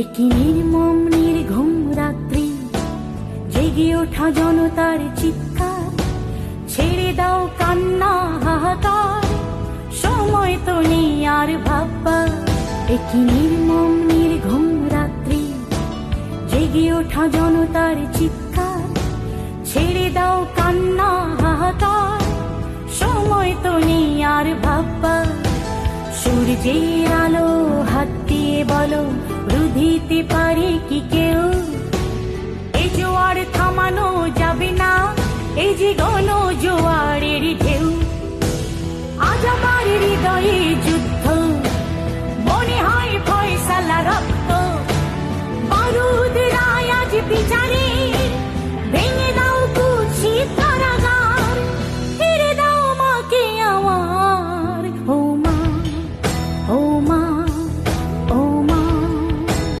একই নির্মম নির্ঘুম রাত্রি, জেগে ওঠা জনতার চিৎকার, ছেড়ে দাও কান্না, হাহাকার, সময় তো নেই আর ভাববার। একই নির্মম নির্ঘুম রাত্রি, জেগে ওঠা জনতার চিৎকার, ছেড়ে দাও কান্না, হাহাকার, সময় তো নেই আর ভাববার। সূর্যের আলো হাত দিয়ে বলো রুধিতে পারে কি কেউ? এই জোয়ার থামানো যাবে না এই যে গণ জোয়ারের